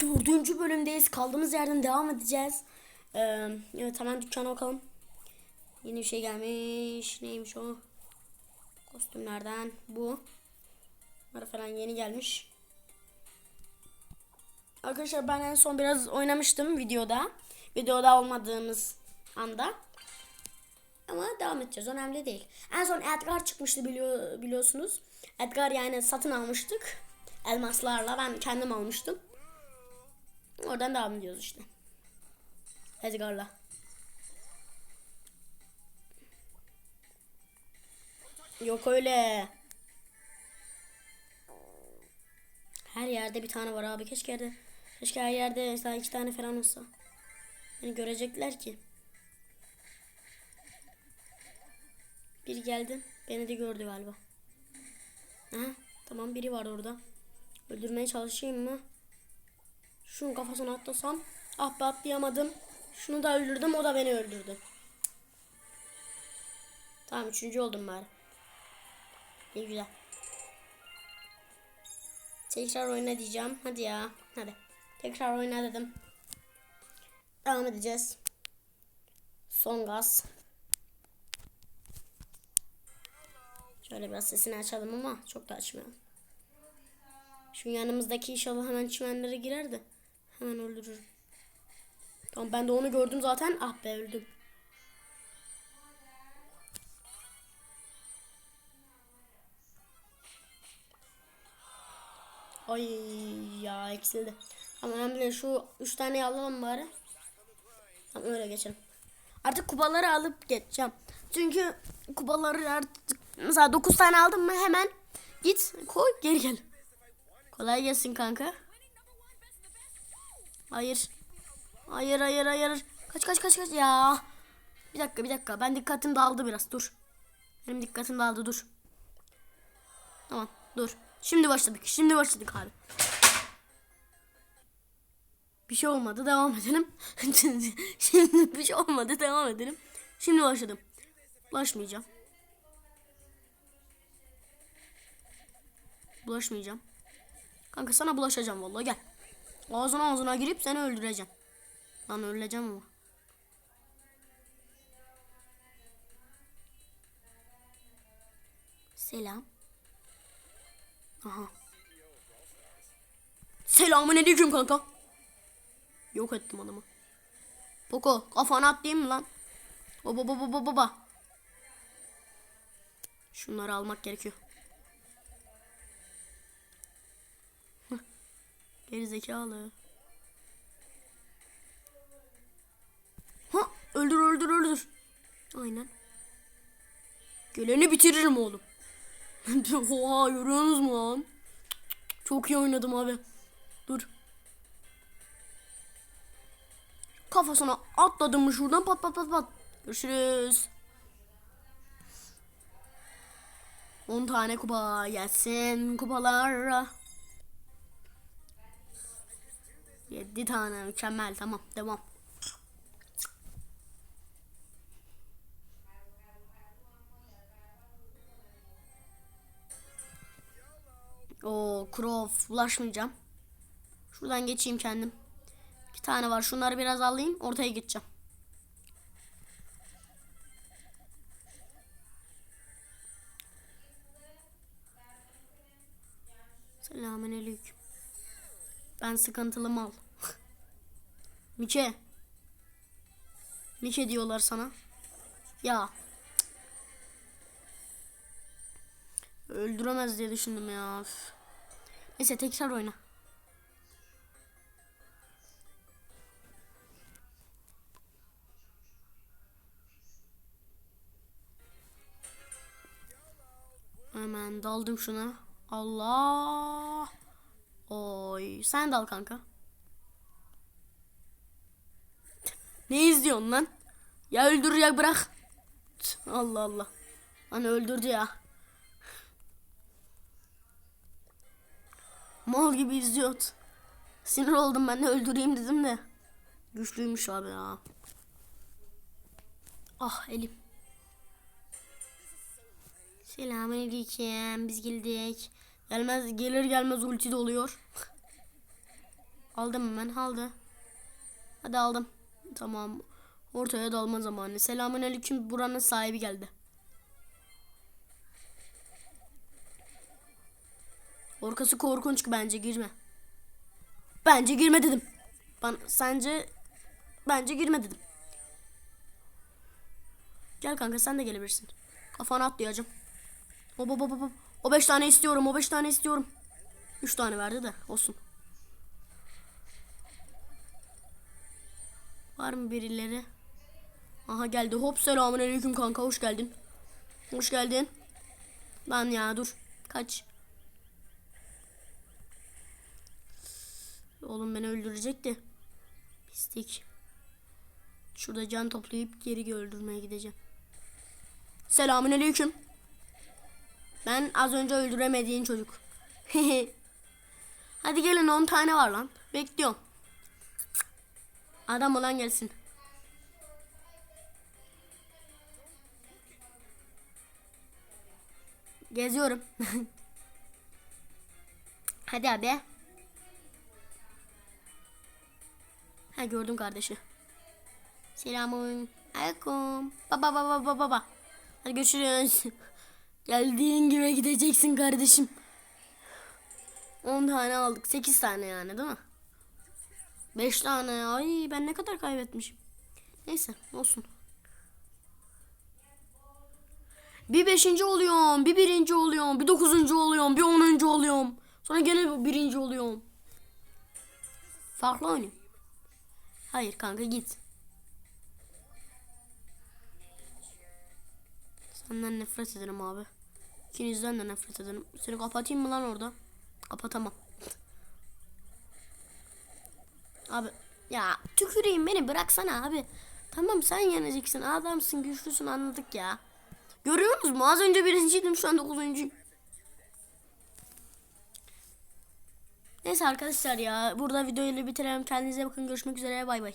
Dördüncü bölümdeyiz. Kaldığımız yerden devam edeceğiz. Ee, evet hemen dükkana bakalım. Yeni bir şey gelmiş. Neymiş o? Kostümlerden bu. Bunlar falan yeni gelmiş. Arkadaşlar ben en son biraz oynamıştım videoda. Videoda olmadığımız anda. Ama devam edeceğiz. Önemli değil. En son Edgar çıkmıştı biliyor, biliyorsunuz. Edgar yani satın almıştık. Elmaslarla ben kendim almıştım. Oradan devam ediyoruz işte. Edgar'la. Yok öyle. Her yerde bir tane var abi. Keşke yerde, keşke her yerde mesela iki tane falan olsa. Beni görecekler ki. Biri geldi. Beni de gördü galiba. Aha, tamam biri var orada. Öldürmeye çalışayım mı? Şunun kafasına atlasam. Ah be atlayamadım. Şunu da öldürdüm. O da beni öldürdü. Tamam üçüncü oldum bari. İyi güzel. Tekrar oyna diyeceğim. Hadi ya. Hadi. Tekrar oyna dedim. Devam edeceğiz. Son gaz. Şöyle biraz sesini açalım ama çok da açmayalım. Şu yanımızdaki inşallah hemen çimenlere girer de hemen öldürürüm. Tamam ben de onu gördüm zaten. Ah be öldüm. Ay ya eksildi. Ama önemli değil. Şu üç tane alalım bari. Tamam öyle geçelim. Artık kupaları alıp geçeceğim. Çünkü kupaları artık mesela 9 tane aldım mı hemen git koy geri gel. Kolay gelsin kanka. Hayır. Hayır hayır hayır. Kaç kaç kaç kaç ya. Bir dakika bir dakika. Ben dikkatim dağıldı biraz. Dur. Benim dikkatim dağıldı dur. Tamam dur. Şimdi başladık. Şimdi başladık abi. Bir şey olmadı. Devam edelim. Şimdi bir şey olmadı. Devam edelim. Şimdi başladım. Bulaşmayacağım. Bulaşmayacağım. Kanka sana bulaşacağım vallahi gel. Ağzına ağzına girip seni öldüreceğim. Lan öleceğim ama. Selam. Aha. Selamun aleyküm kanka. Yok ettim adamı. Poco kafana atlayayım mı lan? Baba baba baba baba. Şunları almak gerekiyor. Geri zekalı. Ha öldür öldür öldür. Aynen. Geleni bitiririm oğlum. Oha görüyorsunuz mu lan? Çok iyi oynadım abi. Dur. Kafasına atladım mı şuradan pat pat pat pat. Görüşürüz. 10 tane kupa gelsin kupalar. 7 tane mükemmel tamam devam. O Crow ulaşmayacağım. Şuradan geçeyim kendim. İki tane var. Şunları biraz alayım. Ortaya gideceğim. Selamünaleyküm. Ben sıkıntılı mal. Mike. Mike diyorlar sana. Ya. Öldüremez diye düşündüm ya. Üf. Neyse tekrar oyna. Hemen daldım şuna. Allah. Oy. Sen dal kanka. Ne izliyorsun lan? Ya öldür ya bırak. Allah Allah. Lan öldürdü ya. Mal gibi izliyordu. Sinir oldum ben de öldüreyim dedim de. Güçlüymüş abi ya. Ah elim. Selamünaleyküm. Biz geldik. Gelmez gelir gelmez ulti doluyor. Aldım hemen aldı. Hadi aldım. Tamam. Ortaya dalma zamanı. Selamünaleyküm buranın sahibi geldi. Orkası korkunç bence girme. Bence girme dedim. Bana, sence bence girme dedim. Gel kanka sen de gelebilirsin. Kafana atlayacağım. Hop hop hop. O beş tane istiyorum. O beş tane istiyorum. Üç tane verdi de olsun. Var mı birileri? Aha geldi. Hop selamun aleyküm kanka. Hoş geldin. Hoş geldin. Lan ya dur. Kaç. Oğlum beni öldürecekti. Pislik. Şurada can toplayıp geri öldürmeye gideceğim. Selamun aleyküm. Ben az önce öldüremediğin çocuk. Hadi gelin 10 tane var lan. Bekliyorum. Adam olan gelsin. Geziyorum. Hadi abi. Ha gördüm kardeşi. Selamun aleyküm. Baba baba baba baba. Hadi görüşürüz. Geldiğin gibi gideceksin kardeşim. 10 tane aldık. 8 tane yani değil mi? 5 tane. Ay ben ne kadar kaybetmişim. Neyse olsun. Bir beşinci oluyorum. Bir birinci oluyorum. Bir dokuzuncu oluyorum. Bir onuncu oluyorum. Sonra gene birinci oluyorum. Farklı oynuyorum. Hayır kanka git. Senden nefret ederim abi. İkinizden de nefret ederim. Seni kapatayım mı lan orada? Kapatamam. Abi ya tüküreyim beni bıraksana abi. Tamam sen yeneceksin adamsın güçlüsün anladık ya. Görüyor musunuz mu? Az önce birinciydim şu an dokuzuncuyum. Neyse arkadaşlar ya burada videoyu bitirelim. Kendinize bakın görüşmek üzere bay bay.